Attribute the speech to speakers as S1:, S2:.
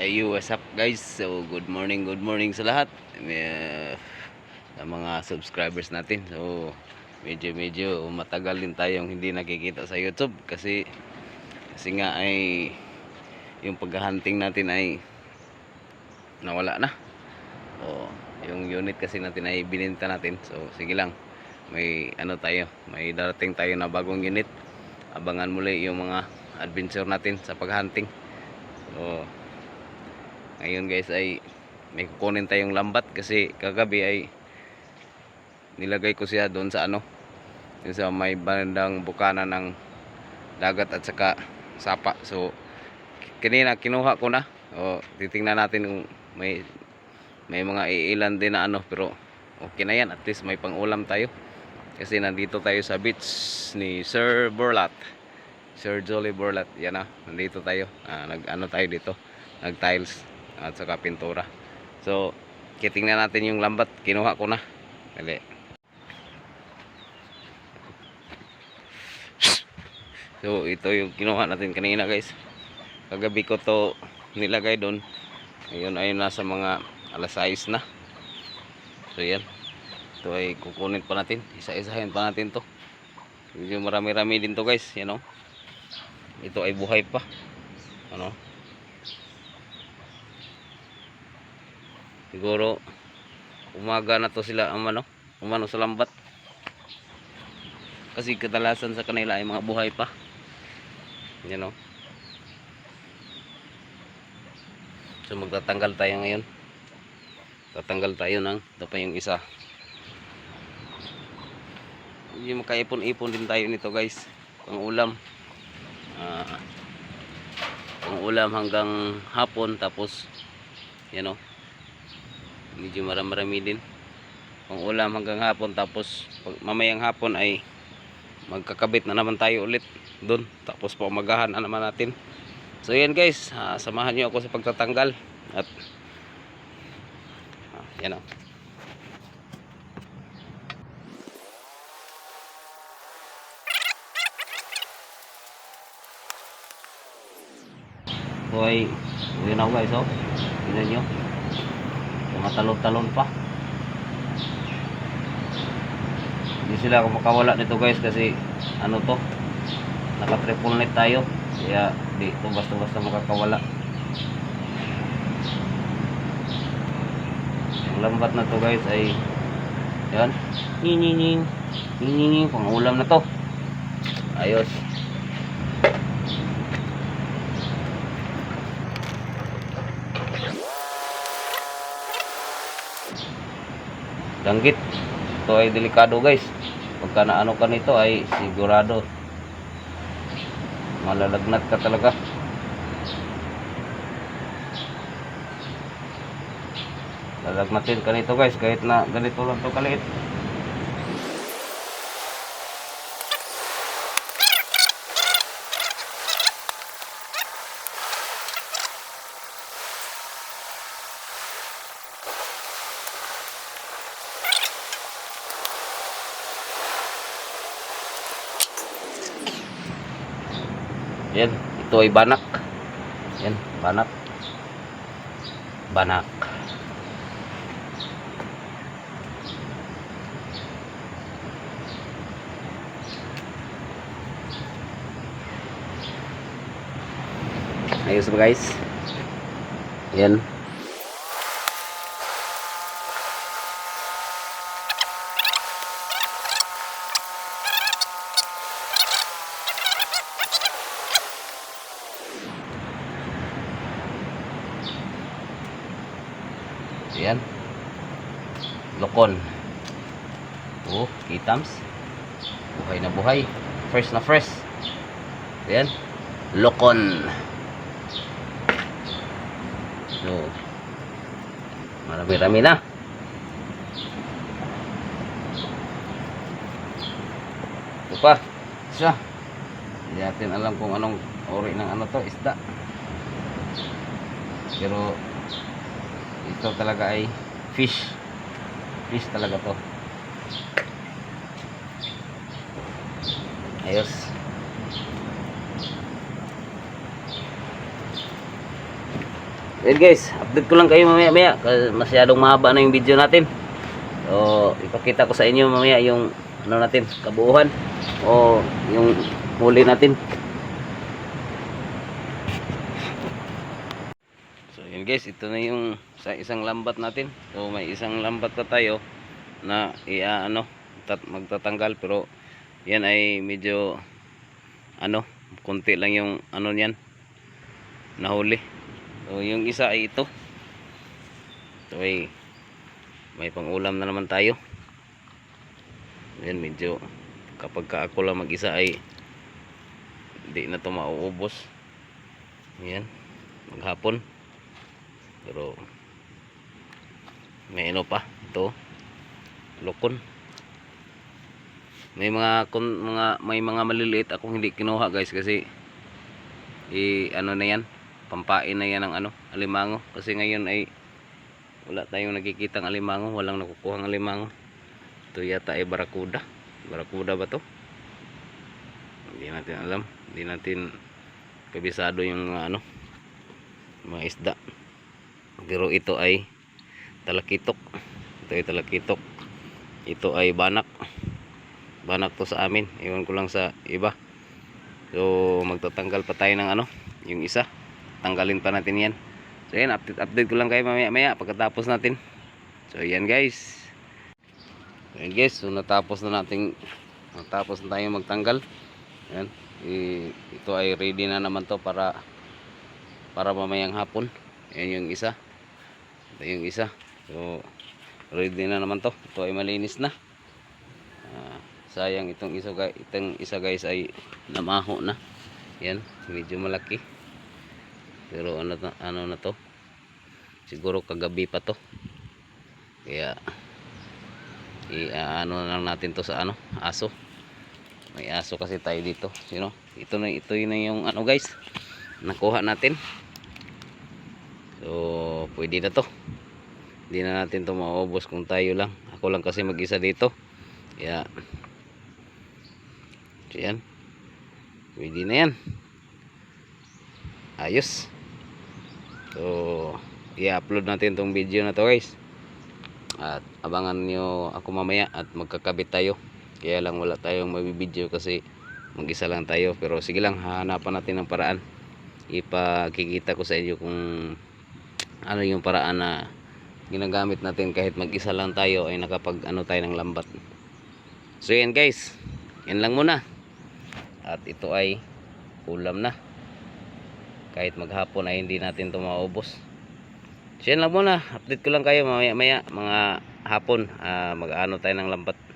S1: Ayo, what's up guys? So, good morning, good morning sa lahat. Uh, sa mga subscribers natin. So, medyo medyo matagal din tayong hindi nakikita sa YouTube kasi kasi nga ay yung paghahunting natin ay nawala na. So, yung unit kasi natin ay bininta natin. So, sige lang. May ano tayo, may darating tayo na bagong unit. Abangan muli yung mga adventure natin sa paghunting. So, ngayon guys ay may kukunin tayong lambat kasi kagabi ay nilagay ko siya doon sa ano yung sa may bandang bukana ng dagat at saka sapa. So kanina kinuha ko na. O titingnan natin kung may may mga iilan din na ano pero okay na yan. At least may pangulam tayo. Kasi nandito tayo sa beach ni Sir Borlat Sir Jolly Borlat yan na nandito tayo. Ah, nag ano tayo dito? Nag tiles at saka pintura. So kitingnan natin yung lambat. Kinuha ko na. Dali. so ito yung kinuha natin kanina guys. Kagabi ko to nilagay doon ngayon ay nasa mga alas 6 na. So yan. Ito ay kukunin pa natin. Isa-isahin pa natin to. Medyo marami-rami din to guys. Yan o ito ay buhay pa. Ano siguro umaga na to sila ang ano umano sa lambat. Kasi kadalasan sa kanila ay mga buhay pa. Yan o so magtatanggal tayo ngayon. Tatanggal tayo ng ito pa yung isa. Yung makaipon-ipon din tayo nito guys. Pang ulam Ah, pang ulam hanggang hapon tapos yan o medyo marami din. Pang ulam hanggang hapon tapos pag mamayang hapon ay magkakabit na naman tayo ulit doon tapos paumagahan na naman natin. So yan guys ah, samahan nyo ako sa pagtatanggal. At ah, yan o. So ay, yun ako guys, oh. Tignan nyo. Tumatalon-talon pa. Hindi sila makawala nito guys kasi ano to, naka triple net tayo. Kaya di ito basta-basta makakawala. Ang lambat na to guys ay yan. Ninining. Ninining. Pangulam na to. Ayos. Danggit. Ito ay delikado guys. Pagka naano ka nito ay sigurado. Malalagnat ka talaga. Lalagnatin ka nito guys. Kahit na ganito lang to kaliit yan ito ay banak. Yan banak. Banak. Ayos ba guys? Yan Ayan. Lokon. Oh, kitams. Buhay na buhay. Fresh na fresh. Ayan. Lokon. So, marami-rami na. Ito pa. Isa. Hindi natin alam kung anong ori ng ano to, isda. Pero ito talaga ay fish fish talaga to. Ayos. Yun guys, update ko lang kayo mamaya maya masyadong mahaba na yung video natin. So, ipakita ko sa inyo mamaya yung ano natin, kabuuhan. O yung huli natin. So, yun guys, ito na yung sa isang lambat natin. So, may isang lambat pa tayo na iaano tat magtatanggal pero yan ay medyo ano, konti lang yung ano niyan nahuli. So, yung isa ay ito. Ito ay may pangulam na naman tayo. Yan, medyo kapag ka ako lang mag-isa ay hindi na to mauubos. Yan, maghapon. Pero may ano pa, ito. Lokon. May mga kun, mga may mga maliliit akong hindi kinuha guys kasi i ano na yan pampain na yan ng ano, alimango. Kasi ngayon ay wala tayong nakikitang alimango, walang nakukuhang alimango. Ito yata ay barakuda. Barakuda ba to? Hindi natin alam. Hindi natin kabisado yung ano, mga isda. Pero ito ay talakitok. Ito ay talakitok. Ito ay banak. Banak to sa amin. Iwan ko lang sa iba. So magtatanggal pa tayo ng ano, yung isa tanggalin pa natin yan so yan update, update ko lang kayo mamaya maya pagkatapos natin so yan guys so yan guys so natapos na natin natapos na tayo magtanggal yan I, ito ay ready na naman to para para mamayang hapon yan yung isa ito yung isa. So ready na naman to. Ito ay malinis na. Ah, sayang itong isa itong isa guys ay namaho na. Yan medyo malaki. Pero ano, ano na to? Siguro kagabi pa to. Kaya i ano lang natin to sa ano aso. May aso kasi tayo dito. Sino ito na ito na yung ano guys nakuha natin. So pwede na to hindi na natin to maubos kung tayo lang ako lang kasi mag isa dito kaya so yan pwede na yan ayos So, i-upload natin tong video na to guys. At abangan nyo ako mamaya at magkakabit tayo. Kaya lang wala tayong mabibideo kasi mag-isa lang tayo. Pero sige lang, hahanapan natin ng paraan. Ipakikita ko sa inyo kung ano yung paraan na ginagamit natin kahit mag-isa lang tayo ay nakapag ano tayo ng lambat. So yan guys, yan lang muna. At ito ay ulam na. Kahit maghapon ay hindi natin ito maubos. So yan lang muna. Update ko lang kayo mamaya maya mga hapon. Ah, mag ano tayo ng lambat